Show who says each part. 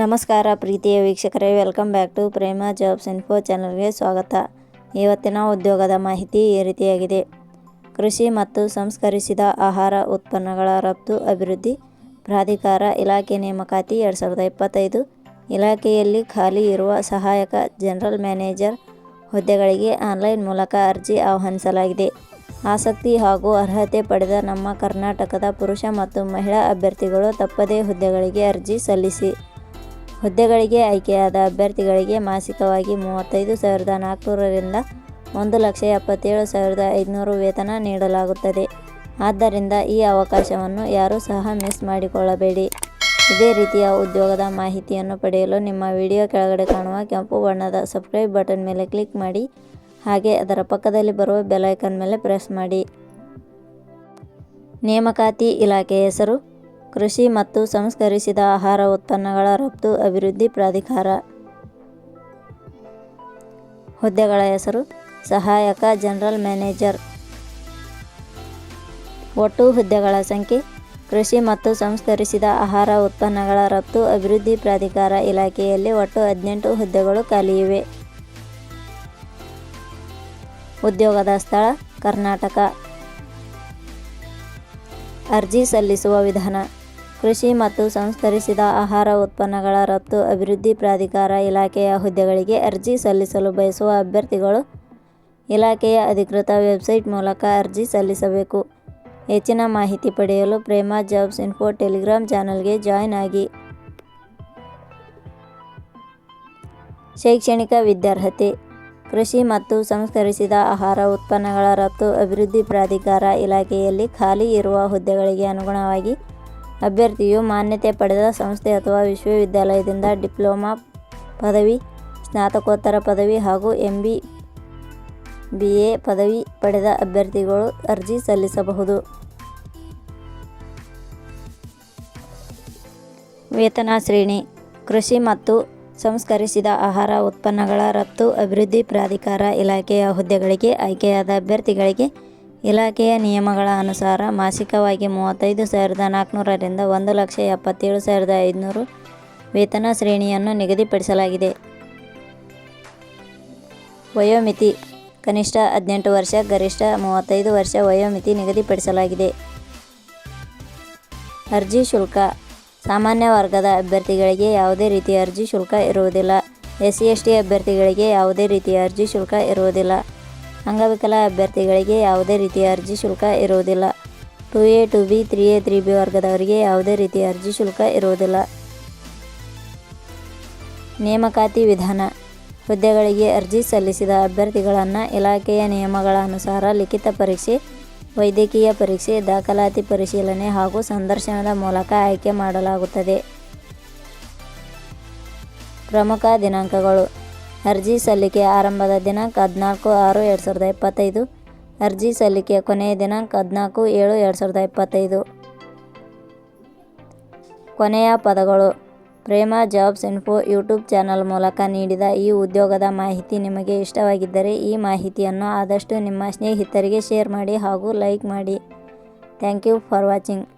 Speaker 1: ನಮಸ್ಕಾರ ಪ್ರೀತಿಯ ವೀಕ್ಷಕರೇ welcome back to Prema jobs info ಚಾನಲ್ಗೆ ಸ್ವಾಗತ. ಇವತ್ತಿನ ಉದ್ಯೋಗದ ಮಾಹಿತಿ ಈ ರೀತಿಯಾಗಿದೆ. ಕೃಷಿ ಮತ್ತು ಸಂಸ್ಕರಿಸಿದ ಆಹಾರ ಉತ್ಪನ್ನಗಳ ರಫ್ತು ಅಭಿವೃದ್ಧಿ, ಪ್ರಾಧಿಕಾರ ಇಲಾಖೆ ನೇಮಕಾತಿ ಎರಡು ಸಾವಿರದ ಇಪ್ಪತ್ತೈದು. ಇಲಾಖೆಯಲ್ಲಿ ಖಾಲಿ ಇರುವ ಸಹಾಯಕ ಜನರಲ್ ಮ್ಯಾನೇಜರ್ ಹುದ್ದೆಗಳಿಗೆ ಆನ್ಲೈನ್ ಮೂಲಕ ಅರ್ಜಿ ಆಹ್ವಾನಿಸಲಾಗಿದೆ. ಆಸಕ್ತಿ ಹಾಗೂ ಅರ್ಹತೆ ಪಡೆದ ನಮ್ಮ ಕರ್ನಾಟಕದ ಪುರುಷ ಮತ್ತು ಮಹಿಳಾ ಅಭ್ಯರ್ಥಿಗಳು ತಪ್ಪದೇ ಹುದ್ದೆಗಳಿಗೆ ಅರ್ಜಿ ಸಲ್ಲಿಸಿ. ಹುದ್ದೆಗಳಿಗೆ ಆಯ್ಕೆಯಾದ ಅಭ್ಯರ್ಥಿಗಳಿಗೆ ಮಾಸಿಕವಾಗಿ ಮೂವತ್ತೈದು ಸಾವಿರದ ನಾಲ್ಕುನೂರರಿಂದ ಒಂದು ಲಕ್ಷ ಎಪ್ಪತ್ತೇಳು ಸಾವಿರದ ಐದುನೂರು ವೇತನ ನೀಡಲಾಗುತ್ತದೆ. ಆದ್ದರಿಂದ ಈ ಅವಕಾಶವನ್ನು ಯಾರೂ ಸಹ ಮಿಸ್ ಮಾಡಿಕೊಳ್ಳಬೇಡಿ. ಇದೇ ರೀತಿಯ ಉದ್ಯೋಗದ ಮಾಹಿತಿಯನ್ನು ಪಡೆಯಲು ನಿಮ್ಮ ವಿಡಿಯೋ ಕೆಳಗಡೆ ಕಾಣುವ ಕೆಂಪು ಬಣ್ಣದ ಸಬ್ಸ್ಕ್ರೈಬ್ ಬಟನ್ ಮೇಲೆ ಕ್ಲಿಕ್ ಮಾಡಿ, ಹಾಗೆ ಅದರ ಪಕ್ಕದಲ್ಲಿ ಬರುವ ಬೆಲೈಕನ್ ಮೇಲೆ ಪ್ರೆಸ್ ಮಾಡಿ. ನೇಮಕಾತಿ ಇಲಾಖೆ ಹೆಸರು ಕೃಷಿ ಮತ್ತು ಸಂಸ್ಕರಿಸಿದ ಆಹಾರ ಉತ್ಪನ್ನಗಳ ರಫ್ತು ಅಭಿವೃದ್ಧಿ ಪ್ರಾಧಿಕಾರ. ಹುದ್ದೆಗಳ ಹೆಸರು ಸಹಾಯಕ ಜನರಲ್ ಮ್ಯಾನೇಜರ್. ಒಟ್ಟು ಹುದ್ದೆಗಳ ಸಂಖ್ಯೆ ಕೃಷಿ ಮತ್ತು ಸಂಸ್ಕರಿಸಿದ ಆಹಾರ ಉತ್ಪನ್ನಗಳ ರಫ್ತು ಅಭಿವೃದ್ಧಿ ಪ್ರಾಧಿಕಾರ ಇಲಾಖೆಯಲ್ಲಿ ಒಟ್ಟು ಹದಿನೆಂಟು ಹುದ್ದೆಗಳು ಖಾಲಿಯಿವೆ. ಉದ್ಯೋಗದ ಸ್ಥಳ ಕರ್ನಾಟಕ. ಅರ್ಜಿ ಸಲ್ಲಿಸುವ ವಿಧಾನ ಕೃಷಿ ಮತ್ತು ಸಂಸ್ಕರಿಸಿದ ಆಹಾರ ಉತ್ಪನ್ನಗಳ ರಫ್ತು ಅಭಿವೃದ್ಧಿ ಪ್ರಾಧಿಕಾರ ಇಲಾಖೆಯ ಹುದ್ದೆಗಳಿಗೆ ಅರ್ಜಿ ಸಲ್ಲಿಸಲು ಬಯಸುವ ಅಭ್ಯರ್ಥಿಗಳು ಇಲಾಖೆಯ ಅಧಿಕೃತ ವೆಬ್ಸೈಟ್ ಮೂಲಕ ಅರ್ಜಿ ಸಲ್ಲಿಸಬೇಕು. ಹೆಚ್ಚಿನ ಮಾಹಿತಿ ಪಡೆಯಲು ಪ್ರೇಮಾ ಜಾಬ್ಸ್ ಇನ್ಫೋ ಟೆಲಿಗ್ರಾಮ್ ಚಾನಲ್ಗೆ ಜಾಯ್ನ್ ಆಗಿ. ಶೈಕ್ಷಣಿಕ ವಿದ್ಯಾರ್ಹತೆ, ಕೃಷಿ ಮತ್ತು ಸಂಸ್ಕರಿಸಿದ ಆಹಾರ ಉತ್ಪನ್ನಗಳ ರಫ್ತು ಅಭಿವೃದ್ಧಿ ಪ್ರಾಧಿಕಾರ ಇಲಾಖೆಯಲ್ಲಿ ಖಾಲಿ ಇರುವ ಹುದ್ದೆಗಳಿಗೆ ಅನುಗುಣವಾಗಿ ಅಭ್ಯರ್ಥಿಯು ಮಾನ್ಯತೆ ಪಡೆದ ಸಂಸ್ಥೆ ಅಥವಾ ವಿಶ್ವವಿದ್ಯಾಲಯದಿಂದ ಡಿಪ್ಲೊಮಾ ಪದವಿ, ಸ್ನಾತಕೋತ್ತರ ಪದವಿ ಹಾಗೂ ಎಂ ಬಿ ಬಿ ಎ ಪದವಿ ಪಡೆದ ಅಭ್ಯರ್ಥಿಗಳು ಅರ್ಜಿ ಸಲ್ಲಿಸಬಹುದು. ವೇತನ ಶ್ರೇಣಿ, ಕೃಷಿ ಮತ್ತು ಸಂಸ್ಕರಿಸಿದ ಆಹಾರ ಉತ್ಪನ್ನಗಳ ರಫ್ತು, ಅಭಿವೃದ್ಧಿ ಪ್ರಾಧಿಕಾರ ಇಲಾಖೆಯ ಹುದ್ದೆಗಳಿಗೆ ಆಯ್ಕೆಯಾದ ಅಭ್ಯರ್ಥಿಗಳಿಗೆ ಇಲಾಖೆಯ ನಿಯಮಗಳ ಅನುಸಾರ ಮಾಸಿಕವಾಗಿ ಮೂವತ್ತೈದು ಸಾವಿರದ ನಾಲ್ಕುನೂರರಿಂದ ಒಂದು ಲಕ್ಷ ಎಪ್ಪತ್ತೇಳು ಸಾವಿರದ ಐದುನೂರು ವೇತನ ಶ್ರೇಣಿಯನ್ನು ನಿಗದಿಪಡಿಸಲಾಗಿದೆ. ವಯೋಮಿತಿ ಕನಿಷ್ಠ ಹದಿನೆಂಟು ವರ್ಷ, ಗರಿಷ್ಠ ಮೂವತ್ತೈದು ವರ್ಷ ವಯೋಮಿತಿ ನಿಗದಿಪಡಿಸಲಾಗಿದೆ. ಅರ್ಜಿ ಶುಲ್ಕ ಸಾಮಾನ್ಯ ವರ್ಗದ ಅಭ್ಯರ್ಥಿಗಳಿಗೆ ಯಾವುದೇ ರೀತಿಯ ಅರ್ಜಿ ಶುಲ್ಕ ಇರುವುದಿಲ್ಲ. ಎಸ್ ಸಿ ಎಸ್ ಟಿ ಅಭ್ಯರ್ಥಿಗಳಿಗೆ ಯಾವುದೇ ರೀತಿಯ ಅರ್ಜಿ ಶುಲ್ಕ ಇರುವುದಿಲ್ಲ. ಅಂಗವಿಕಲ ಅಭ್ಯರ್ಥಿಗಳಿಗೆ ಯಾವುದೇ ರೀತಿಯ ಅರ್ಜಿ ಶುಲ್ಕ ಇರುವುದಿಲ್ಲ. Two A two B, three A, three B ವರ್ಗದವರಿಗೆ ಯಾವುದೇ ರೀತಿಯ ಅರ್ಜಿ ಶುಲ್ಕ ಇರುವುದಿಲ್ಲ. ನೇಮಕಾತಿ ವಿಧಾನ. ಹುದ್ದೆಗಳಿಗೆ ಅರ್ಜಿ ಸಲ್ಲಿಸಿದ ಅಭ್ಯರ್ಥಿಗಳನ್ನು ಇಲಾಖೆಯ ನಿಯಮಗಳ ಅನುಸಾರ ಲಿಖಿತ ಪರೀಕ್ಷೆ, ವೈದ್ಯಕೀಯ ಪರೀಕ್ಷೆ, ದಾಖಲಾತಿ ಪರಿಶೀಲನೆ ಹಾಗೂ ಸಂದರ್ಶನದ ಮೂಲಕ ಆಯ್ಕೆ ಮಾಡಲಾಗುತ್ತದೆ. ಪ್ರಮುಖ ದಿನಾಂಕಗಳು. ಅರ್ಜಿ ಸಲ್ಲಿಕೆ ಆರಂಭದ ದಿನಾಂಕ ಹದಿನಾಲ್ಕು ಆರು ಎರಡು ಸಾವಿರದ ಇಪ್ಪತ್ತೈದು. ಅರ್ಜಿ ಸಲ್ಲಿಕೆಯ ಕೊನೆಯ ದಿನಾಂಕ ಹದಿನಾಲ್ಕು ಏಳು ಎರಡು ಸಾವಿರದ ಇಪ್ಪತ್ತೈದು. ಕೊನೆಯ ಪದಗಳು. Prema, jobs info YouTube channel ಮೂಲಕ ನೀಡಿದ ಈ ಉದ್ಯೋಗದ ಮಾಹಿತಿ ನಿಮಗೆ ಇಷ್ಟವಾಗಿದ್ದರೆ ಈ ಮಾಹಿತಿಯನ್ನು ಆದಷ್ಟು ನಿಮ್ಮ ಸ್ನೇಹಿತರಿಗೆ ಶೇರ್ ಮಾಡಿ ಹಾಗೂ ಲೈಕ್ ಮಾಡಿ. Thank you for watching.